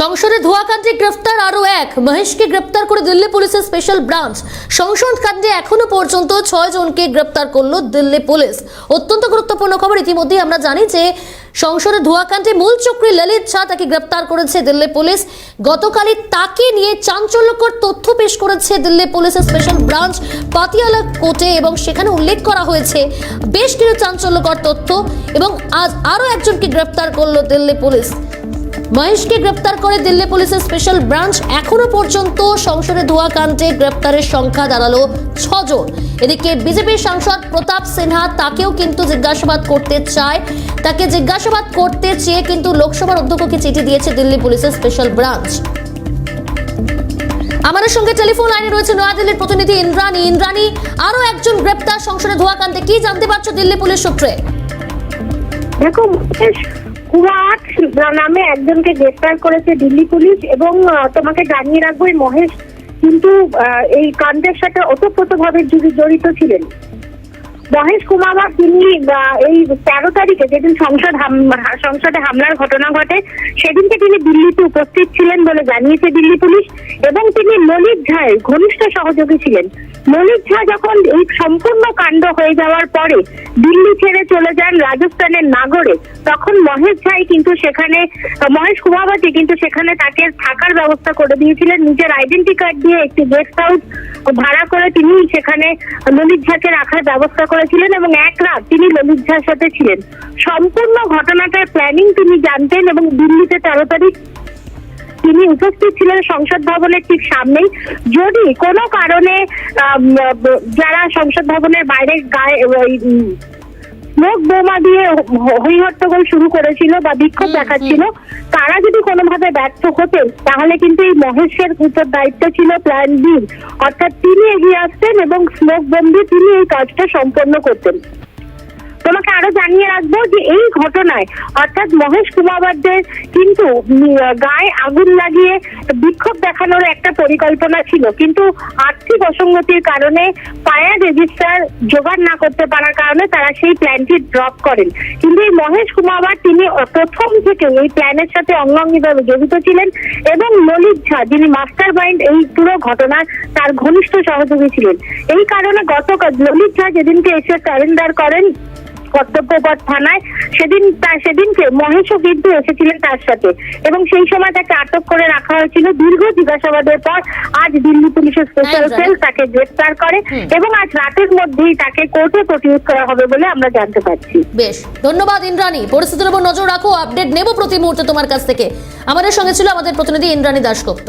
সংসদে ধোয়াকাণ্ডে গ্রেফতার আরও এক। মহেশকে গ্রেপ্তার করে দিল্লি পুলিশের স্পেশাল ব্রাঞ্চ। সংসদ কাণ্ডে এখনও পর্যন্ত ছয় জনকে গ্রেপ্তার করল দিল্লি পুলিশ। অত্যন্ত গুরুত্বপূর্ণ খবর ইতিমধ্যেই আমরা জানি যে সংসদে ধোয়াকাণ্ডে মূল চক্রী ললিত ঝা তাকে গ্রেপ্তার করেছে দিল্লি পুলিশ। গতকালই তাকে নিয়ে চাঞ্চল্যকর তথ্য পেশ করেছে দিল্লি পুলিশের স্পেশাল ব্রাঞ্চ। পাতিয়ালা কোর্টে এবং সেখানে উল্লেখ করা হয়েছে বেশ কিছু চাঞ্চল্যকর তথ্য এবং আজ আরও একজনকে গ্রেপ্তার করল দিল্লি পুলিশ। মহেশকে গ্রেপ্তার করে দিল্লি পুলিশের স্পেশাল ব্রাঞ্চ এখনও পর্যন্ত সংসদে ধোয়া কাণ্ডে গ্রেপ্তারের সংখ্যা দাঁড়াল ছজন। এদিকে বিজেপির সাংসদ প্রতাপ সিনহা তাকেও কিন্তু জিজ্ঞাসাবাদ করতে চায়। তাকে জিজ্ঞাসাবাদ করতে চেয়ে কিন্তু লোকসভার অধ্যক্ষকে চিঠি দিয়েছে দিল্লি পুলিশের স্পেশাল ব্রাঞ্চ আমাদের সঙ্গে টেলিফোন লাইনে রয়েছে নয়াদিল্লির প্রতিনিধি ইন্দ্রাণী। ইন্দ্রাণী, আরও একজন গ্রেপ্তার সংসদে ধোয়া কাণ্ডে কি জানতে পারছ দিল্লি পুলিশ সূত্রে? দেখো মুকেশ নামে একজনকে গ্রেফতার করেছে দিল্লি পুলিশ এবং তোমাকে জানিয়ে রাখব মহেশ কিন্তু এই কাণ্ডের সাথে ওতপ্রোতভাবে জড়ি- জড়িত ছিলেন। মহেশ কুমার তিনি এই তেরো তারিখে যেদিন সংসদ সংসদে হামলার ঘটনা ঘটে, সেদিনকে তিনি দিল্লিতে উপস্থিত ছিলেন বলে জানিয়েছে দিল্লি পুলিশ এবং তিনি ললিত ঝায়ের ঘনিষ্ঠ সহযোগী ছিলেন। ললিত ঝা যখন এই সম্পূর্ণ কাণ্ড হয়ে যাওয়ার পরে দিল্লি ছেড়ে চলে যান রাজস্থানের নাগরে, তখন মহেশ ঝাই কিন্তু সেখানে, মহেশ কুমাবাতি কিন্তু সেখানে তাকে থাকার ব্যবস্থা করে দিয়েছিলেন। নিজের আইডেন্টি কার্ড দিয়ে একটি গেস্ট হাউস ভাড়া করে তিনি সেখানে ললিত ঝাকে রাখার ব্যবস্থা করেছিলেন এবং এক রাত তিনি ললিত ঝার সাথে ছিলেন। সম্পূর্ণ ঘটনাটার প্ল্যানিং তিনি জানতেন এবং দিল্লিতে তেরো তারিখ তিনি উপস্থিত ছিলেন সংসদ ভবনের ঠিক সামনেই। যদি কোনো কারণে যারা সংসদ ভবনের বাইরে গায়ে স্মোক বোমা দিয়ে হই হট্টগোল শুরু করেছিল বা বিক্ষোভ দেখাচ্ছিল। তারা যদি কোনোভাবে ব্যর্থ হতেন তাহলে কিন্তু এই মহেশের উপর দায়িত্ব ছিল প্ল্যান বি অর্থাৎ তিনি এগিয়ে আসতেন এবং স্মোক বোম দিয়ে তিনি এই কাজটা সম্পন্ন করতেন। তোমাকে আরও জানিয়ে রাখব যে এই ঘটনায় অর্থাৎ মহেশ কুমারদের কিন্তু গায়ে আগুন লাগিয়ে বিক্ষোভ দেখানোর একটা পরিকল্পনা ছিল। কিন্তু আর্থিক অসঙ্গতির কারণে ফায়ার রেজিস্টার জোগাড় না করতে পারার কারণে তারা সেই প্ল্যানটি ড্রপ করেন। কিন্তু এই মহেশ কুমাবার তিনি প্রথম থেকে এই প্ল্যানের সাথে অঙ্গাঙ্গিভাবে জড়িত ছিলেন এবং ললিত ঝা, যিনি মাস্টার মাইন্ড এই পুরো ঘটনার তার ঘনিষ্ঠ সহযোগী ছিলেন। এই কারণে গতকাল ললিত ঝা যেদিনকে এসে সারেন্ডার করেন কর্তব্যপথ থানায় সেদিন সেদিনকে মহেশও কিন্তু এসেছিলেন তার সাথে এবং সেই সময় তাকে আটক করে রাখা হয়েছিল। দীর্ঘ জিজ্ঞাসাবাদের পর আজ দিল্লি পুলিশের স্পেশাল সেল তাকে গ্রেফতার করে এবং আজ রাতের মধ্যেই তাকে কোর্টে প্রতিরোধ করা হবে বলে আমরা জানতে পারছি। বেশ ধন্যবাদ ইন্দ্রাণী। পরিস্থিতির উপর নজর রাখো আপডেট নেব প্রতি মুহূর্তে তোমার কাছ থেকে। আমাদের সঙ্গে ছিল আমাদের প্রতিনিধি ইন্দ্রাণী দাশগুপ্ত।